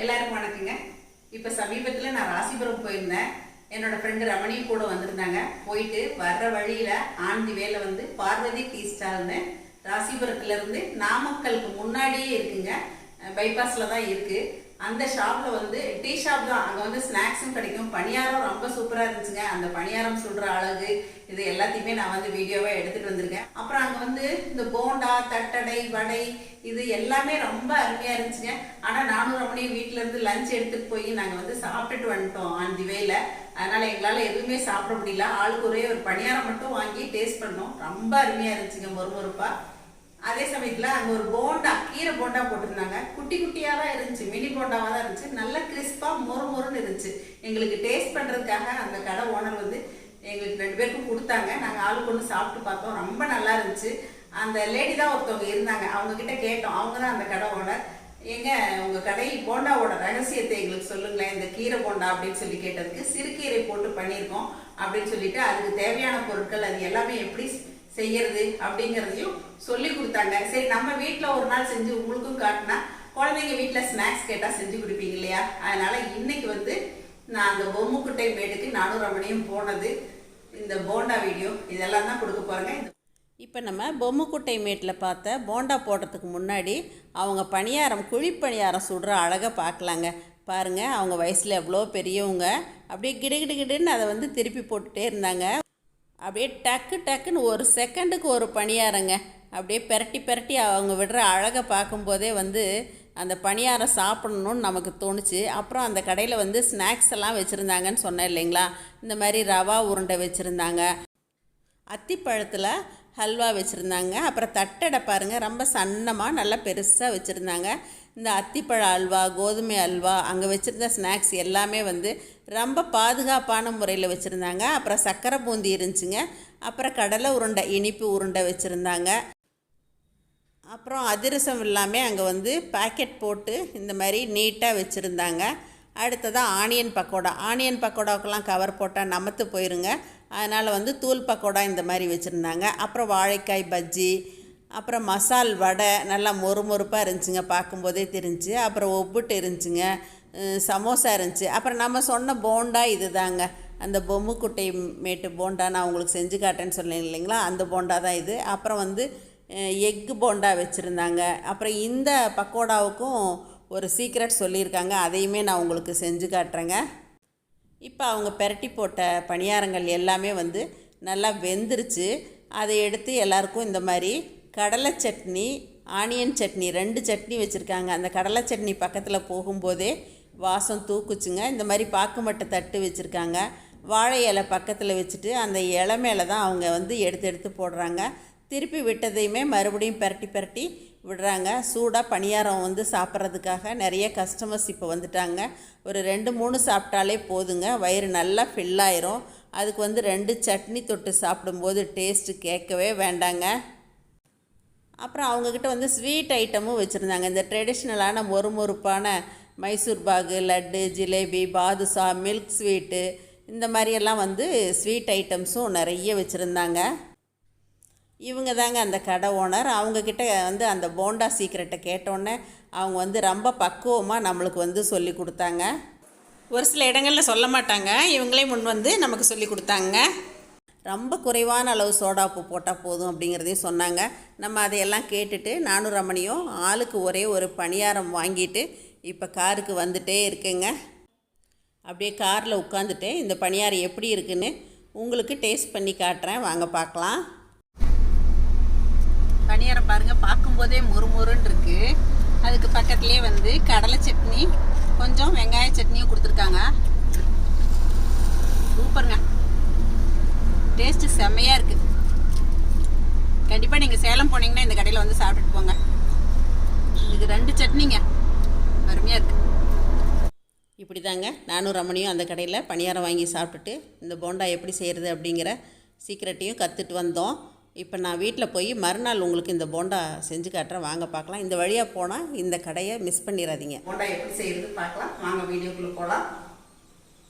எல்லாருக்கும் வணக்கங்க. இப்போ சமீபத்தில் நான் ராசிபுரம் போயிருந்தேன். என்னோட ஃப்ரெண்டு ரமணி கூட வந்திருந்தாங்க. போயிட்டு வர்ற வழியில் ஆண்டி வேலை வந்து பார்வதி டீ ஸ்டால்னு ராசிபுரத்துல இருந்து நாமக்கலுக்கு முன்னாடியே இருக்குங்க. பைபாஸில் தான் இருக்குது அந்த ஷாப்பில் வந்து டீ ஷாப் தான். அங்கே வந்து ஸ்நாக்ஸும் கிடைக்கும். பணியாரம் ரொம்ப சூப்பராக இருந்துச்சுங்க. அந்த பணியாரம் சுடுற அழகு இது எல்லாத்தையுமே நான் வந்து வீடியோவாக எடுத்துகிட்டு வந்திருக்கேன். அப்புறம் அங்கே வந்து இந்த போண்டா தட்டடை வடை இது எல்லாமே ரொம்ப அருமையாக இருந்துச்சுங்க. ஆனால் நானும் ரமணி வீட்டில இருந்து லஞ்ச் எடுத்துகிட்டு போய் நாங்கள் வந்து சாப்பிட்டுட்டு வந்துட்டோம் ஆன் தி வேல அதனால் எங்களால் எதுவுமே சாப்பிட முடியல. ஆளுக்கு ஒரே ஒரு பணியாரம் மட்டும் வாங்கி டேஸ்ட் பண்ணோம். ரொம்ப அருமையாக இருந்துச்சுங்க மொறுமொறுப்பாக அதே சமயத்தில் அங்கே ஒரு போண்டா கீரை போண்டா போட்டிருந்தாங்க. குட்டி குட்டியாக தான் இருந்துச்சு மினி போண்டாவாக தான் இருந்துச்சு. நல்ல கிறிஸ்பாக மொறு மொறுன்னு இருந்துச்சு. எங்களுக்கு டேஸ்ட் பண்ணுறதுக்காக அந்த கடை ஓனர் வந்து எங்களுக்கு ரெண்டு பேருக்கும் கொடுத்தாங்க. நாங்கள் ஆள் கொண்டு சாப்பிட்டு பார்த்தோம். ரொம்ப நல்லா இருந்துச்சு. அந்த லேடி தான் ஒருத்தவங்க இருந்தாங்க. அவங்கக்கிட்ட கேட்டோம். அவங்க தான் அந்த கடை ஓனர் எங்க உங்க கடை போண்டாவோட ரகசியத்தை எங்களுக்கு சொல்லுங்களேன். இந்த கீரை போண்டா அப்படின்னு சொல்லி கேட்டதுக்கு சிறுகீரை போட்டு பண்ணியிருக்கோம் அப்படின்னு சொல்லிட்டு அதுக்கு தேவையான பொருட்கள் அது எல்லாமே எப்படி செய்யறது அப்படிங்கிறதையும் சொல்லி கொடுத்தாங்க. சரி நம்ம வீட்டில் ஒரு நாள் செஞ்சு உங்களுக்கும் காட்டினா குழந்தைங்க வீட்டில் ஸ்நாக்ஸ் கேட்டால் செஞ்சு கொடுப்பீங்க இல்லையா? அதனால இன்னைக்கு வந்து நான் அந்த பொம்முக்குட்டை மேடுக்கு நானூறு மணியும் போனது. இந்த போண்டா வீடியோ இதெல்லாம் தான் கொடுக்க போகிறேங்க இப்போ நம்ம பொம்முக்குட்டை மேட்டில் பார்த்த போண்டா போடுறதுக்கு முன்னாடி அவங்க பணியாரம் குழிப்பணியாரம் சுடுற அழகை பார்க்கலாங்க. பாருங்கள் அவங்க வயசில் எவ்வளோ பெரியவங்க. அப்படியே கிடுகிடுகிடுன்னு அதை வந்து திருப்பி போட்டுட்டே இருந்தாங்க. அப்படியே டக்கு டக்குன்னு ஒரு செகண்டுக்கு ஒரு பணியாரங்க. அப்படியே பெரட்டி பெரட்டி அவங்க விடுற அழகை பார்க்கும்போதே வந்து அந்த பணியாரம் சாப்பிடணும்னு நமக்கு தோணுச்சு. அப்புறம் அந்த கடையில் வந்து ஸ்நாக்ஸ் எல்லாம் வச்சுருந்தாங்கன்னு சொன்னேன் இல்லைங்களா? இந்த மாதிரி ரவா உருண்டை வச்சுருந்தாங்க. அத்திப்பழத்தில் ஹல்வா வச்சுருந்தாங்க. அப்புறம் தட்டடை பாருங்கள் ரொம்ப சன்னமாக நல்லா பெருசாக வச்சுருந்தாங்க. இந்த அத்திப்பழ அல்வா கோதுமை அல்வா அங்கே வச்சுருந்த ஸ்நாக்ஸ் எல்லாமே வந்து ரொம்ப பாதுகாப்பான முறையில் வச்சுருந்தாங்க. அப்புறம் சக்கரை பூந்தி இருந்துச்சுங்க. அப்புறம் கடலை உருண்டை இனிப்பு உருண்டை வச்சுருந்தாங்க. அப்புறம் அதிரசம் எல்லாமே அங்கே வந்து பாக்கெட் போட்டு இந்த மாதிரி நீட்டாக வச்சுருந்தாங்க. அடுத்ததாக ஆனியன் பக்கோடா. ஆனியன் பக்கோடாவுக்கெல்லாம் கவர் போட்டால் நமத்து போயிருங்க. அதனால் வந்து தூள் பக்கோடா இந்த மாதிரி வச்சுருந்தாங்க. அப்புறம் வாழைக்காய் பஜ்ஜி அப்புறம் மசால் வடை நல்லா மொறுமொறுப்பாக இருந்துச்சுங்க பார்க்கும்போதே தெரிஞ்சு. அப்புறம் ஒப்புட்டு இருந்துச்சுங்க சமோசா இருந்துச்சு. அப்புறம் நம்ம சொன்ன போண்டா இது தாங்க அந்த பொம்முக்குட்டை மேட்டு போண்டா நான் உங்களுக்கு செஞ்சு காட்டேன்னு சொன்னேன் இல்லைங்களா? அந்த போண்டா தான் இது. அப்புறம் வந்து எக்கு போண்டா வச்சுருந்தாங்க. அப்புறம் இந்த பக்கோடாவுக்கும் ஒரு சீக்ரெட் சொல்லியிருக்காங்க. அதையுமே நான் உங்களுக்கு செஞ்சு காட்டுறேங்க. இப்போ அவங்க பெரட்டி போட்ட பணியாரங்கள் எல்லாமே வந்து நல்லா வெந்துருச்சு. அதை எடுத்து எல்லாருக்கும் இந்த மாதிரி கடலை சட்னி ஆனியன் சட்னி ரெண்டு சட்னி வச்சுருக்காங்க. அந்த கடலை சட்னி பக்கத்தில் போகும்போதே வாசம் தூக்குச்சுங்க. இந்த மாதிரி பாக்குமட்டை தட்டு வச்சுருக்காங்க. வாழை இலை பக்கத்தில் வச்சுட்டு அந்த இலை மேலே தான் அவங்க வந்து எடுத்து எடுத்து போடுறாங்க. திருப்பி விட்டதையுமே மறுபடியும் பரட்டி பரட்டி விடுறாங்க. சூடாக பணியாரம் வந்து சாப்பிட்றதுக்காக நிறைய கஸ்டமர்ஸ் இப்போ வந்துட்டாங்க. ஒரு ரெண்டு மூணு சாப்பிட்டாலே போதுங்க. வயிறு நல்லா ஃபில் ஆயிரும். அதுக்கு வந்து ரெண்டு சட்னி தொட்டு சாப்பிடும்போது டேஸ்ட்டு கேட்கவே வேண்டாங்க. அப்புறம் அவங்கக்கிட்ட வந்து ஸ்வீட் ஐட்டமும் வச்சுருந்தாங்க. இந்த ட்ரெடிஷ்னலான மொறுமொறுப்பான மைசூர் பாகு லட்டு ஜிலேபி பாதுஷா மில்க் ஸ்வீட்டு இந்த மாதிரியெல்லாம் வந்து ஸ்வீட் ஐட்டம்ஸும் நிறைய வச்சுருந்தாங்க. இவங்க தாங்க அந்த கடை ஓனர் அவங்கக்கிட்ட வந்து அந்த போண்டா சீக்கிரட்டை கேட்டோன்னே அவங்க வந்து ரொம்ப பக்குவமாக நம்மளுக்கு வந்து சொல்லி கொடுத்தாங்க. ஒரு சில இடங்களில் சொல்ல மாட்டாங்க. இவங்களே முன் வந்து நமக்கு சொல்லி கொடுத்தாங்க. ரொம்ப குறைவான அளவு சோடா உப்பு போட்டால் போதும் அப்படிங்கிறதையும் சொன்னாங்க. நம்ம அதையெல்லாம் கேட்டுட்டு நானும் ரமணியும் ஆளுக்கு ஒரே ஒரு பணியாரம் வாங்கிட்டு இப்போ காருக்கு வந்துட்டே இருக்குங்க. அப்படியே காரில் உட்காந்துட்டு இந்த பணியாரம் எப்படி இருக்குன்னு உங்களுக்கு டேஸ்ட் பண்ணி காட்டுறேன். வாங்க பார்க்கலாம். பணியாரம் பாருங்கள் பார்க்கும்போதே முறுமுறுன்னு இருக்குது அதுக்கு பக்கத்துலேயே வந்து கடலை சட்னி கொஞ்சம் வெங்காய சட்னியும் கொடுத்துருக்காங்க. சூப்பருங்க. டேஸ்ட் செம்மையாக இருக்கு. கண்டிப்பாக நீங்கள் சேலம் போனீங்கன்னா இந்த கடையில் வந்து சாப்பிட்டுட்டு போங்க. இது ரெண்டு சட்னிங்க. அருமையாக இருக்கு. இப்படி தாங்க நானும் ரமணியும் அந்த கடையில் பணியாரம் வாங்கி சாப்பிட்டுட்டு இந்த போண்டா எப்படி செய்கிறது அப்படிங்கிற சீக்கிரட்டையும் கற்றுட்டு வந்தோம். இப்போ நான் வீட்டில் போய் மறுநாள் உங்களுக்கு இந்த போண்டா செஞ்சு காட்டுறேன். வாங்க பார்க்கலாம். இந்த வழியாக போனால் இந்த கடையை மிஸ் பண்ணிடாதீங்க. போண்டா எப்படி செய்கிறது பார்க்கலாம். வாங்க வீடியோக்குள்ளே போகலாம்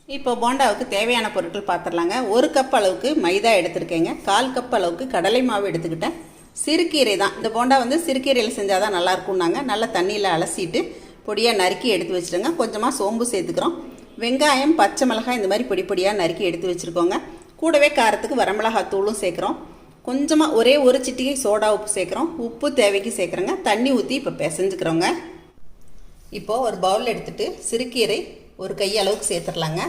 இப்போ போண்டாவுக்கு தேவையான பொருட்கள் பார்த்துடலாங்க ஒரு கப் அளவுக்கு மைதா எடுத்திருக்கேங்க. கால் கப் அளவுக்கு கடலை மாவு எடுத்துக்கிட்டேன். சிறுகீரை தான். இந்த போண்டா வந்து சிறுகீரையில் செஞ்சால் தான் நல்லாயிருக்கும்னாங்க நல்லா தண்ணியில் அலசிட்டு பொடியாக நறுக்கி எடுத்து வச்சுருங்க. கொஞ்சமாக சோம்பு சேர்த்துக்கிறோம். வெங்காயம் பச்சை மிளகாய் இந்த மாதிரி பொடி பொடியாக நறுக்கி எடுத்து வச்சுருக்கோங்க. கூடவே காரத்துக்கு வரமிளகாய் தூளும் சேர்க்குறோம். கொஞ்சமாக ஒரே ஒரு சிட்டிகை சோடா உப்பு சேர்க்குறோம். உப்பு தேவைக்கு சேர்க்குறோங்க. தண்ணி ஊற்றி இப்போ பிசைஞ்சுக்கிறோங்க. இப்போது ஒரு பவுல் எடுத்துகிட்டு சிறுக்கீரை ஒரு கை அளவுக்கு சேர்த்துடலாங்க.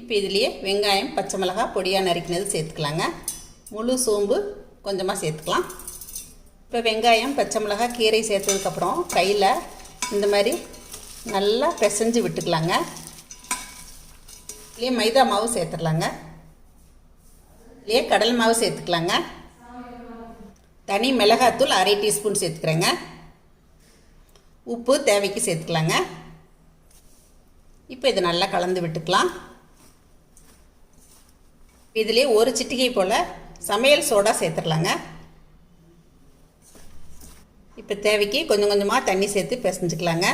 இப்போ இதுலேயே வெங்காயம் பச்சை மிளகாய் பொடியாக நறுக்கினது சேர்த்துக்கலாங்க. முழு சோம்பு கொஞ்சமாக சேர்த்துக்கலாம். இப்போ வெங்காயம் பச்சை மிளகாய் கீரை சேர்த்ததுக்கப்புறம் கையில் இந்த மாதிரி நல்லா பிசைஞ்சு விட்டுக்கலாங்க. இதுலேயே மைதா மாவு சேர்த்துடலாங்க. இதுலேயே கடல் மாவு சேர்த்துக்கலாங்க. தனி மிளகாத்தூள் அரை டீஸ்பூன் சேர்த்துக்கிறேங்க. உப்பு தேவைக்கு சேர்த்துக்கலாங்க. இப்போ இதை நல்லா கலந்து விட்டுக்கலாம். இதிலே ஒரு சிட்டிகை போல் சமையல் சோடா சேர்த்துடலாங்க. இப்போ தேவைக்கு கொஞ்சம் கொஞ்சமாக தண்ணி சேர்த்து பிசைஞ்சுக்கலாங்க.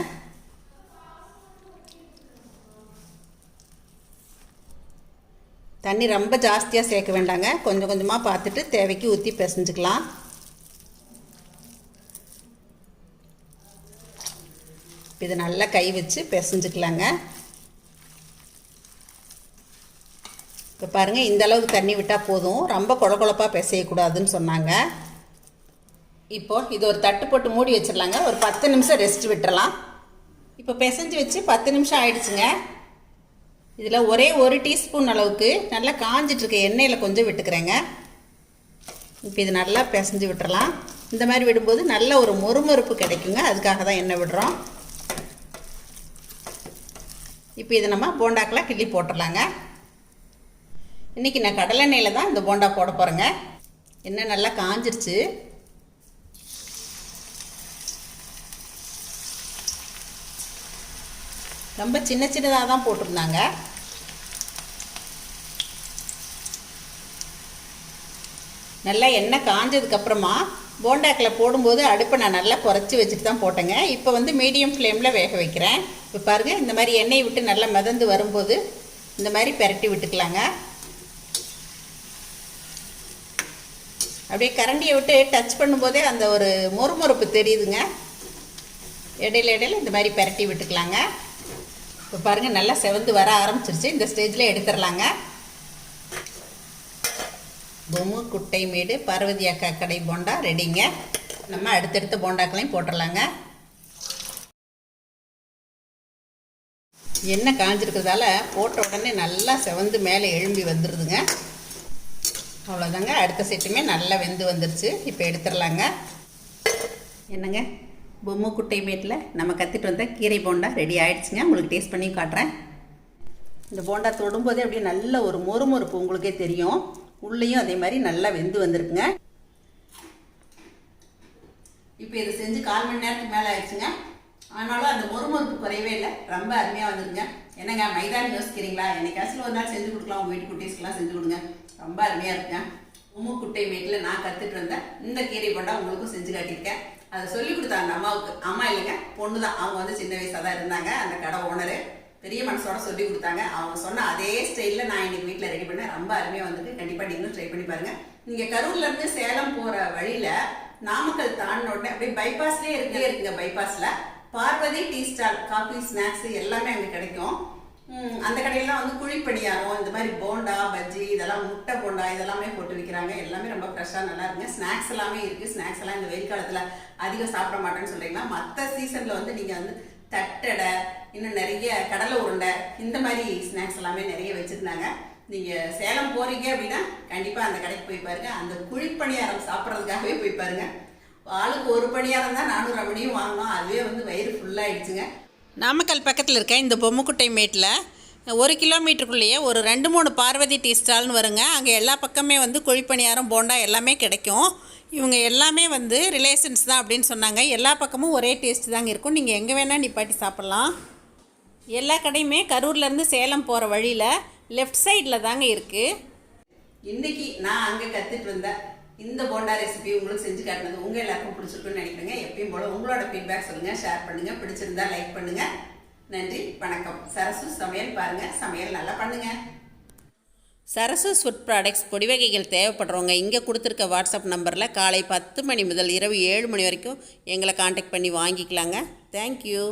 தண்ணி ரொம்ப ஜாஸ்தியாக சேர்க்க வேண்டாங்க. கொஞ்சம் கொஞ்சமாக பார்த்துட்டு தேவைக்கு ஊற்றி பிசைஞ்சுக்கலாம். இதை நல்லா கை வச்சு பிசைஞ்சுக்கலாங்க. இப்போ பாருங்கள் இந்த அளவுக்கு தண்ணி விட்டால் போதும். ரொம்ப குழ குழப்பாக பிசையக்கூடாதுன்னு சொன்னாங்க. இப்போது இது ஒரு தட்டு போட்டு மூடி வச்சிடலாங்க. ஒரு பத்து நிமிஷம் ரெஸ்ட் விட்டுறலாம். இப்போ பிசைஞ்சு வச்சு பத்து நிமிஷம் ஆயிடுச்சுங்க. இதில் ஒரே ஒரு டீஸ்பூன் அளவுக்கு நல்லா காஞ்சிட்ருக்க எண்ணெயில் கொஞ்சம் விட்டுக்கிறேங்க. இப்போ இது நல்லா பிசைஞ்சு விட்டுறலாம். இந்த மாதிரி விடும்போது நல்ல ஒரு மொறுமொறுப்பு கிடைக்குங்க. அதுக்காக தான் எண்ணெய் விடுறோம். இப்போ இதை நம்ம போண்டாக்கெலாம் கிள்ளி போட்டுடலாங்க. இன்றைக்கி நான் கடலெண்ணெயில் தான் இந்த போண்டா போட போகிறேங்க எண்ணெய் நல்லா காஞ்சிருச்சு. ரொம்ப சின்ன சின்னதாக தான் போட்டிருந்தாங்க. நல்லா எண்ணெய் காஞ்சதுக்கப்புறமா போண்டாக்கில் போடும்போது அடுப்பை நான் நல்லா குறைச்சி வச்சுட்டு தான் போட்டேங்க. இப்போ வந்து மீடியம் ஃப்ளேமில் வேக வைக்கிறேன். இப்போ பாருங்கள் இந்த மாதிரி எண்ணெய் விட்டு நல்லா மிதந்து வரும்போது இந்த மாதிரி பெரட்டி விட்டுக்கலாங்க. அப்படியே கரண்டியை விட்டு டச் பண்ணும்போதே அந்த ஒரு மொறுமொறுப்பு தெரியுதுங்க. இடையில இடையில இந்த மாதிரி பரட்டி விட்டுக்கலாங்க. இப்போ பாருங்கள் நல்லா செவந்து வர ஆரம்பிச்சிருச்சு. இந்த ஸ்டேஜில் எடுத்துடலாங்க. பொம்மு குட்டை மேடு பார்வதி அக்கா கடை போண்டா ரெடிங்க. நம்ம அடுத்தடுத்த போண்டாக்களையும் போட்டுடலாங்க. எண்ணெய் காஞ்சிருக்கிறதால போட்ட உடனே நல்லா செவந்து மேலே எழும்பி வந்துடுதுங்க அவ்வளோதாங்க அடுத்த செட்டுமே நல்லா வெந்து வந்துருச்சு. இப்போ எடுத்துடலாங்க. என்னங்க? பொம்மை குட்டை மேட்டில் நம்ம கற்றுட்டு வந்த கீரை போண்டா ரெடி ஆகிடுச்சுங்க உங்களுக்கு டேஸ்ட் பண்ணி காட்டுறேன். இந்த போண்டா தொடும்போதே அப்படியே நல்ல ஒரு மொறுமொறுப்பு உங்களுக்கே தெரியும். உள்ளேயும் அதே மாதிரி நல்லா வெந்து வந்திருக்குங்க. இப்போ இதை செஞ்சு கால் மணி நேரத்துக்கு மேலே ஆயிடுச்சுங்க. ஆனாலும் அந்த மொறுமொறுப்பு குறையவே இல்லை. ரொம்ப அருமையாக வந்துருங்க என்னங்க மைதான் யோசிக்கிறீங்களா? என்னைக்காச்சும் ஒரு நாள் செஞ்சு கொடுக்கலாம். உங்கள் வீட்டு குட்டீஸ்க்கெலாம் செஞ்சு கொடுங்க. ரொம்ப அருமையாக இருக்கேன் உம்மு குட்டை மேட்டில் நான் கற்றுட்டு இருந்தேன் இந்த கீரை போண்டா உங்களுக்கும் செஞ்சு காட்டியிருக்கேன். அதை சொல்லி கொடுத்தாங்க அம்மாவுக்கு அம்மா இல்லைங்க பொண்ணு தான் அவங்க வந்து சின்ன வயசாக தான் இருந்தாங்க. அந்த கடை ஓனரு பெரிய மனசோட சொல்லி கொடுத்தாங்க. அவங்க சொன்ன அதே ஸ்டைலில் நான் இன்னைக்கு வீட்டில் ரெடி பண்ணேன். ரொம்ப அருமையாக வந்திருக்கு. கண்டிப்பாக நீங்களும் ட்ரை பண்ணி பாருங்க. நீங்கள் கரூர்லேருந்து சேலம் போகிற வழியில் நாமக்கல் தாண்டின உடனே அப்படியே பைபாஸ்லேயே இருக்கே இருக்குங்க பைபாஸில் Parvathi tea stall coffee snacks எல்லாமே அங்கே கிடைக்கும். அந்த கடையிலாம் வந்து குழிப்பணியாரம் இந்த மாதிரி போண்டா பஜ்ஜி இதெல்லாம் முட்டை போண்டா இதெல்லாமே போட்டு விற்கிறாங்க எல்லாமே ரொம்ப ஃப்ரெஷ்ஷாக நல்லா இருக்குங்க. ஸ்நாக்ஸ் எல்லாமே இருக்குது ஸ்நாக்ஸ் எல்லாம் இந்த வெயில் காலத்தில் அதிகம் சாப்பிட மாட்டேன்னு சொல்கிறீங்களா மற்ற சீசனில் வந்து நீங்கள் வந்து தட்டடை இன்னும் நிறைய கடலை உருண்டை இந்த மாதிரி ஸ்நாக்ஸ் எல்லாமே நிறைய வச்சுருந்தாங்க. நீங்கள் சேலம் போகிறீங்க அப்படின்னா கண்டிப்பாக அந்த கடைக்கு போய் பாருங்க. அந்த குழிப்பணியாரம் சாப்பிட்றதுக்காகவே போய் பாருங்க. ஆளுக்கு ஒரு பணியாரம் தான் நானூறு மணியும் வாங்கினோம் அதுவே வந்து வயிறு ஃபுல்லாகிடுச்சுங்க நாமக்கல் பக்கத்தில் இருக்க இந்த பொம்முக்குட்டை மேட்டில் ஒரு கிலோமீட்டருக்குள்ளேயே ஒரு ரெண்டு மூணு பார்வதி டீ ஸ்டால்னு வருங்க. அங்கே எல்லா பக்கமே வந்து குழிப்பணியாரம் போண்டா எல்லாமே கிடைக்கும். இவங்க எல்லாமே வந்து ரிலேஷன்ஸ் தான் அப்படின்னு சொன்னாங்க. எல்லா பக்கமும் ஒரே டேஸ்ட் தாங்க இருக்கும். நீங்கள் எங்கே வேணால் நிப்பாட்டி சாப்பிட்லாம். எல்லா கடையுமே கரூர்லேருந்து சேலம் போகிற வழியில் லெஃப்ட் சைடில் தாங்க இருக்குது இன்றைக்கி நான் அங்கே கற்றுட்டு வந்தேன் இந்த போண்டா ரெசிபி உங்களுக்கு செஞ்சு காட்டினது உங்கள் எல்லாருக்கும் பிடிச்சிருக்குன்னு நினைக்கிறேங்க. எப்பயும் போல் உங்களோட ஃபீட்பேக் சொல்லுங்கள் ஷேர் பண்ணுங்கள் பிடிச்சிருந்தா லைக் பண்ணுங்கள் நன்றி வணக்கம். சரசு சமையல் பாருங்கள் சமையல் நல்லா பண்ணுங்கள் சரசு ஃபுட் ப்ராடக்ட்ஸ் பொடி வகைகள் தேவைப்படுறவங்க இங்கே கொடுத்துருக்க வாட்ஸ்அப் நம்பரில் காலை பத்து மணி முதல் இரவு ஏழு மணி வரைக்கும் எங்களை காண்டாக்ட் பண்ணி வாங்கிக்கலாங்க. தேங்க்யூ